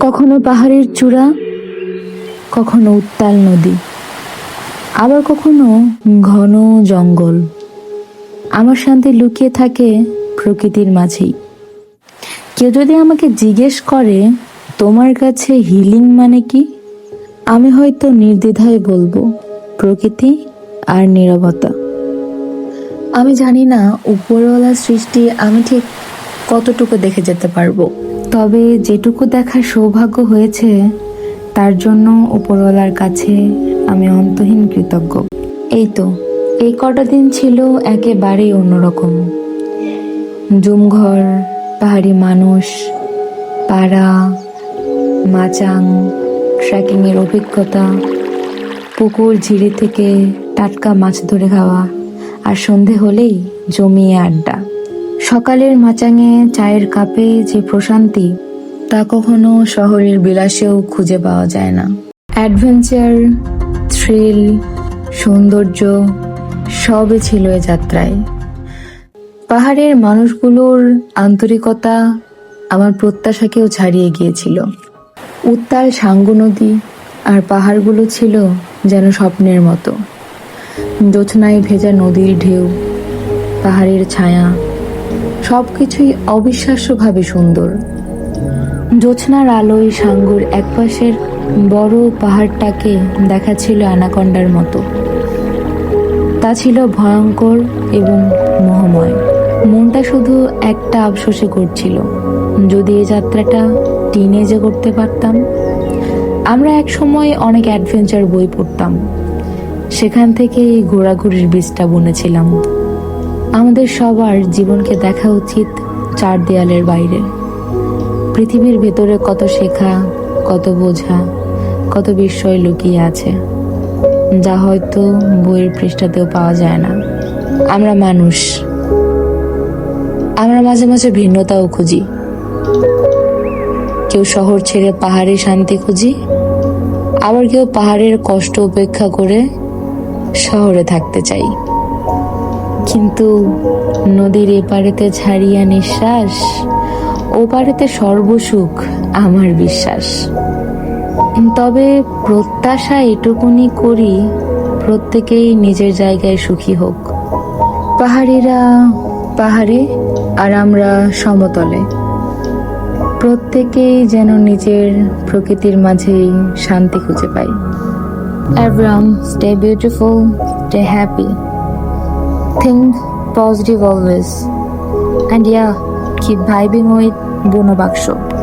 কখনো পাহাড়ের চূড়া, কখনো উত্তাল নদী, আবার কখনো ঘন জঙ্গল। আমার শান্তি লুকিয়ে থাকে প্রকৃতির মাঝেই। কেউ যদি আমাকে জিজ্ঞেস করে, তোমার কাছে হিলিং মানে কি? আমি হয়তো নির্দ্বিধায় বলব, প্রকৃতি আর নীরবতা। আমি জানি না উপরওয়ালা সৃষ্টি আমি ঠিক কতটুকু দেখে যেতে পারব। তবে যেটুকু দেখার সৌভাগ্য হয়েছে, তার জন্য উপরওয়ালার কাছে আমি অন্তহীন কৃতজ্ঞ। এই তো, এই কটা দিন ছিল একেবারেই অন্যরকম। জুমঘর, পাহাড়ি মানুষ, পাড়া, মাচাং, ট্রেকিংয়ের অভিজ্ঞতা, পুকুর ঝিরি থেকে টাটকা মাছ ধরে খাওয়া, আর সন্ধে হলেই জমিয়ে আড্ডা। সকালের মাচাঙে চায়ের কাপে যে প্রশান্তি, তা কখনো শহরের বিলাসেও খুঁজে পাওয়া যায় না। অ্যাডভেঞ্চার, থ্রিল, সৌন্দর্য, সবই ছিল এ যাত্রায়। পাহাড়ের মানুষগুলোর আন্তরিকতা আমার প্রত্যাশাকেও ছাড়িয়ে গিয়েছিল। উত্তাল সাঙ্গু নদী আর পাহাড়গুলো ছিল যেন স্বপ্নের মতো। জোছনায় ভেজা নদীর ঢেউ, পাহাড়ের ছায়া সবকিছুই অবিশ্বাস্যভাবে সুন্দর। জোছনার আলোয় সাঙ্গুর একপাশের বড় পাহাড়টাকে দেখাচ্ছিল অ্যানাকন্ডার মতো। তা ছিল ভয়ঙ্কর এবং মোহময়। মনটা শুধু একটা আফসোসে করছিল, যদি এই যাত্রাটা টিনেজে করতে পারতাম। আমরা এক সময় অনেক অ্যাডভেঞ্চার বই পড়তাম। সেখান থেকে এই ঘোরাঘুরির বীজটা বুনেছিলাম। আমাদের সবার জীবনকে দেখা উচিত চার দেয়ালের বাইরে। পৃথিবীর ভেতরে কত শেখা, কত বোঝা, কত বিস্ময় লুকিয়ে আছে, যা হয়তো বইয়ের পৃষ্ঠাতেও পাওয়া যায় না। আমরা মানুষ। আমরা মাঝে মাঝে ভিন্নতাও খুঁজি। কেউ শহর ছেড়ে পাহাড়ে শান্তি খুঁজি, আবার কেউ পাহাড়ের কষ্ট উপেক্ষা করে শহরে থাকতে চাই। কিন্তু নদীর এপারেতে ছাড়িয়া নিঃশ্বাস ওপারেতে সর্বসুখ আমার বিশ্বাস। তবে প্রত্যাশা এটুকুনি করি প্রত্যেকেই নিজের জায়গায় সুখী হোক। পাহাড়িরা পাহাড়ে আর আমরা সমতলে। প্রত্যেকেই যেন নিজের প্রকৃতির মাঝেই শান্তি খুঁজে পাই Everyone, stay beautiful, stay happy. Think positive always. And yeah, keep vibing with Bono Baksho.